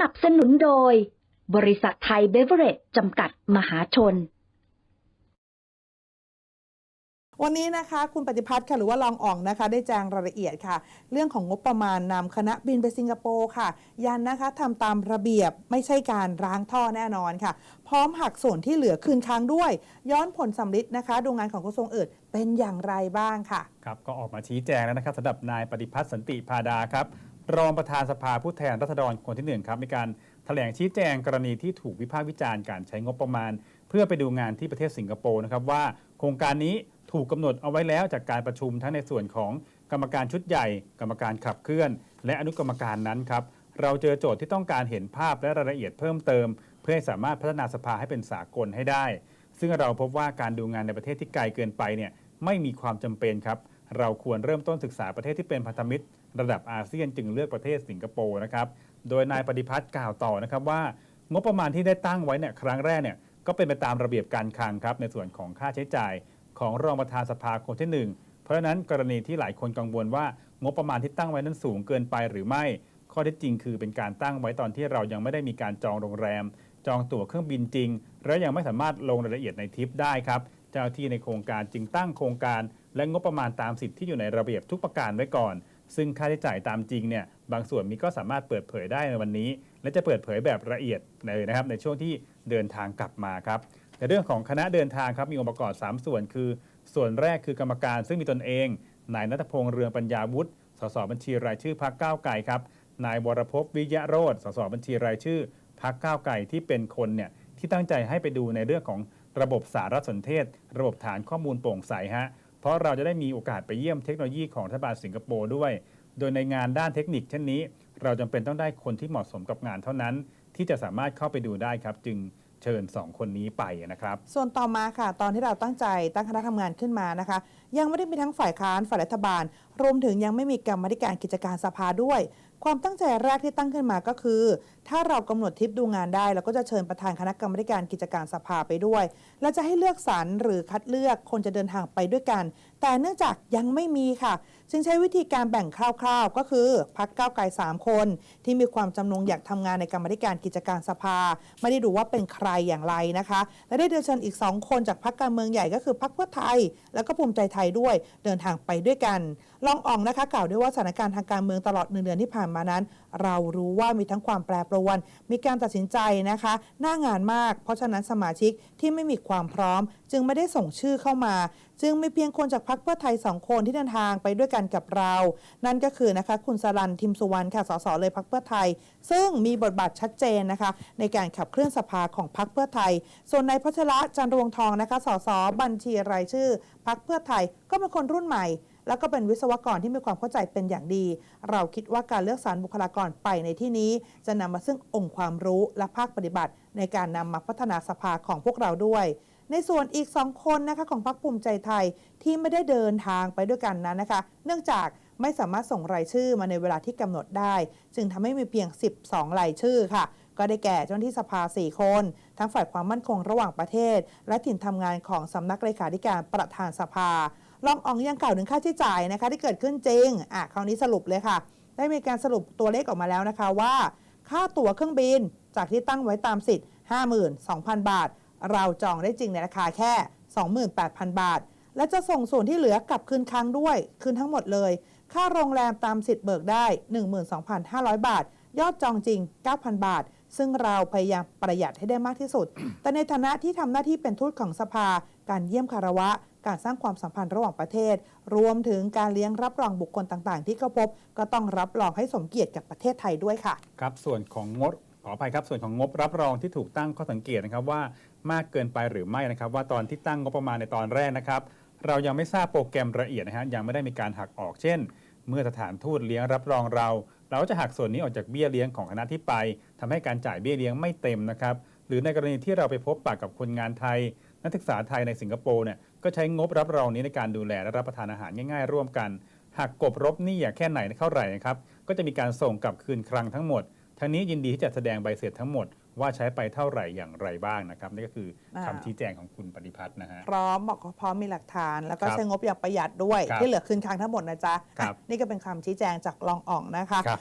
นับสนุนโดย บริษัทไทยเบเวอเรจจำกัดมหาชน วันนี้นะคะคุณปฏิพัฒน์ค่ะหรือว่าลองอ่องนะคะ ได้แจ้งรายละเอียดค่ะ เรื่องของงบประมาณนำคณะบินไปสิงคโปร์ค่ะ ยันนะคะทำตามระเบียบไม่ใช่การร้างท่อแน่นอนค่ะ พร้อมหักส่วนที่เหลือคืนค้างด้วย ย้อนผลสำลิดนะคะดูงานของกระทรวงอื่นเป็นอย่างไรบ้างค่ะ ครับก็ออกมาชี้แจงแล้วนะครับสำหรับนายปฏิพัฒน์สันติพาดาครับ รองประธานสภาผู้แทนราษฎรคนที่หนึ่งครับมีการแถลงชี้แจงกรณีที่ถูกวิพากษ์วิจารณ์การใช้งบประมาณ เพื่อไปดูงานที่ประเทศสิงคโปร์นะครับว่าโครงการนี้ถูกกำหนดเอาไว้แล้วจากการประชุมทั้งในส่วนของกรรมการชุดใหญ่ กรรมการขับเคลื่อน และอนุกรรมการนั้นครับเราเจอโจทย์ที่ต้องการเห็นภาพและรายละเอียดเพิ่มเติม เพื่อให้สามารถพัฒนาสภาให้เป็นสากลให้ได้ ซึ่งเราพบว่าการดูงานในประเทศที่ไกลเกินไปเนี่ยไม่มีความจำเป็นครับ เราควรเริ่มต้นศึกษาประเทศที่เป็นพันธมิตร ระดับอาเซียนจึงเลือกประเทศสิงคโปร์นะครับ โดยนายปฏิพัฒน์กล่าวต่อนะครับว่างบประมาณที่ได้ตั้งไว้เนี่ยครั้งแรกเนี่ยก็เป็นไปตามระเบียบการคลังครับในส่วนของค่าใช้จ่ายของรองประธานสภาคนที่หนึ่งเพราะฉะนั้นกรณีที่หลายคนกังวลว่างบประมาณที่ตั้งไว้นั้นสูงเกินไปหรือไม่ ข้อเท็จจริงคือเป็นการตั้งไว้ตอนที่เรายังไม่ได้มีการจองโรงแรม จองตั๋วเครื่องบินจริง และยังไม่สามารถลงรายละเอียดในทิปได้ครับ เจ้าที่ในโครงการจึงตั้งโครงการ และงบประมาณตามสิทธิ์ที่อยู่ในระเบียบทุกประการไว้ก่อน ซึ่งค่าใช้จ่ายตามจริงเนี่ยบางส่วนมีก็สามารถเปิดเผยได้ในวันนี้ และจะเปิดเผยแบบละเอียดเลยนะครับในช่วงที่เดินทางกลับมาครับในเรื่องของคณะเดินทางครับมีองค์ประกอบ 3 ส่วนคือ ส่วนแรกคือกรรมการซึ่งมีตนเองนายนัทพงษ์เรืองปัญญาวุฒิสสบัญชีรายชื่อพักก้าวไก่ครับนายวรพพวิยะโรธสสบัญชีรายชื่อพักก้าวไก่ที่เป็นคนเนี่ยที่ตั้งใจให้ไปดูในเรื่องของ ระบบสารสนเทศ ระบบฐานข้อมูลโปร่งใสฮะเพราะเราจะได้มีโอกาสไปเยี่ยมเทคโนโลยีของรัฐบาลสิงคโปร์ด้วย โดยในงานด้านเทคนิคเช่นนี้ เราจำเป็นต้องได้คนที่เหมาะสมกับงานเท่านั้น ที่จะสามารถเข้าไปดูได้ครับ จึงเชิญสองคนนี้ไปนะครับ ส่วนต่อมาค่ะ ตอนที่เราตั้งใจตั้งคณะทำงานขึ้นมานะคะ ยังไม่ได้มีทั้งฝ่ายค้านฝ่ายรัฐบาล รวมถึงยังไม่มีกรรมาธิการกิจการสภาด้วย ความตั้งใจแรกที่ตั้งขึ้นมาก็คือ ถ้าเรากำหนดทิปดูงานได้เราก็จะเชิญประธานคณะกรรมการกิจการสภาไปด้วย และจะให้เลือกสรรหรือคัดเลือกคนจะเดินทางไปด้วยกัน แต่เนื่องจากยังไม่มีค่ะ จึงใช้วิธีการแบ่งคร่าวๆ ก็คือพักก้าวไกล3 คน ที่มีความจำนงอยากทำงานในกรรมธิการกิจการสภา ไม่ได้ดูว่าเป็นใครอย่างไรนะคะ และได้เดินเชิญอีก 2 คนจากพักการเมืองใหญ่ก็คือพักเพื่อไทย แล้วก็ภูมิใจไทยด้วยเดินทางไปด้วยกัน ลองอ่องนะคะกล่าวด้วยว่าสถานการณ์ทางการเมืองตลอดหนึ่งเดือนที่ผ่านมานั้น เรารู้ว่ามีทั้งความแปรปรวน มีการตัดสินใจนะคะ หน้างานมาก เพราะฉะนั้นสมาชิกที่ไม่มีความพร้อม จึงไม่ได้ส่งชื่อเข้ามา จึงมีเพียงคนจากพรรคเพื่อไทยสองคนที่เดินทางไปด้วยกันกับเรา นั่นก็คือนะคะคุณสรันทิมสุวรรณค่ะสสเลยพรรคเพื่อไทย ซึ่งมีบทบาทชัดเจนนะคะ ในการขับเคลื่อนสภาของพรรคเพื่อไทย ส่วนนายพัชระจันรวงทองนะคะสสบัญชีรายชื่อพรรคเพื่อไทยก็เป็นคนรุ่นใหม่ แล้วก็เป็นวิศวกรที่มีความเข้าใจเป็นอย่างดี เราคิดว่าการเลือกสรรบุคลากรไปในที่นี้ จะนำมาซึ่งองค์ความรู้และภาคปฏิบัติ ในการนำมาพัฒนาสภาของพวกเราด้วย ในส่วนอีก 2 คนนะคะของพรรคภูมิใจไทยที่ไม่ได้เดินทางไปด้วยกันนั้นนะคะ เนื่องจากไม่สามารถส่งรายชื่อมาในเวลาที่กำหนดได้ จึงทำให้มีเพียง 12 รายชื่อค่ะ ก็ได้แก่เจ้าหน้าที่สภา 4 คน ทั้งฝ่ายความมั่นคงระหว่างประเทศ และถิ่นทำงานของสำนักเลขาธิการประธานสภารองอองยังกล่าวถึงค่าใช้จ่ายนะคะที่เกิดขึ้นจริงอะคราวนี้สรุปเลยค่ะ ได้มีการสรุปตัวเลขออกมาแล้วนะคะว่า ค่าตั๋วเครื่องบินจากที่ตั้งไว้ตามสิทธิ์ 52,000 บาท เราจองได้จริงในราคาแค่ 28,000 บาท และจะส่งส่วนที่เหลือกลับคืนครั้งด้วย คืนทั้งหมดเลย ค่าโรงแรมตามสิทธิ์เบิกได้ 12,500 บาท ยอดจองจริง 9,000 บาท ซึ่งเราพยายามประหยัดให้ได้มากที่สุด แต่ในฐานะที่ทำหน้าที่เป็นทูตของสภา การเยี่ยมคารวะ การสร้างความสัมพันธ์ระหว่างประเทศ รวมถึงการเลี้ยงรับรองบุคคลต่างๆ ที่เข้าพบ ก็ต้องรับรองให้สมเกียรติกับประเทศไทยด้วยค่ะ ครับ ส่วนของงบขออภัยครับ ส่วนของงบรับรองที่ถูกตั้งข้อสังเกตนะครับว่ามากเกินไปหรือไม่นะครับ ว่าตอนที่ตั้งงบประมาณในตอนแรกนะครับ เรายังไม่ทราบโปรแกรมละเอียดนะฮะยังไม่ได้มีการหักออกเช่น เมื่อสถานทูตเลี้ยงรับรองเรา เราก็จะหักส่วนนี้ออกจากเบี้ยเลี้ยงของคณะที่ไปทำให้การจ่ายเบี้ยเลี้ยงไม่เต็มนะครับ หรือในกรณีที่เราไปพบปากกับคนงานไทย นักศึกษาไทยในสิงคโปร์เนี่ยก็ใช้งบรับรองนี้ในการดูแลและรับประทานอาหารง่ายๆ ร่วมกันหากกบรบหนี้แค่ไหนเท่าไหร่นะครับก็จะมีการส่งกลับคืนครั้งทั้งหมดทั้งนี้ยินดีที่จะแสดงใบเสร็จทั้งหมด ว่าใช้ไปเท่าไหร่อย่างไรบ้างนะครับนี่ก็คือคำชี้แจงของคุณปฏิพัฒน์นะฮะพร้อมบอกว่าพร้อมมีหลักฐาน แล้วก็ครับใช้งบอย่างประหยัดด้วยครับที่เหลือคืนค้างทั้งหมดนะจ๊ะครับอะนี่ก็เป็นคำชี้แจงจากรองอ่องนะคะครับ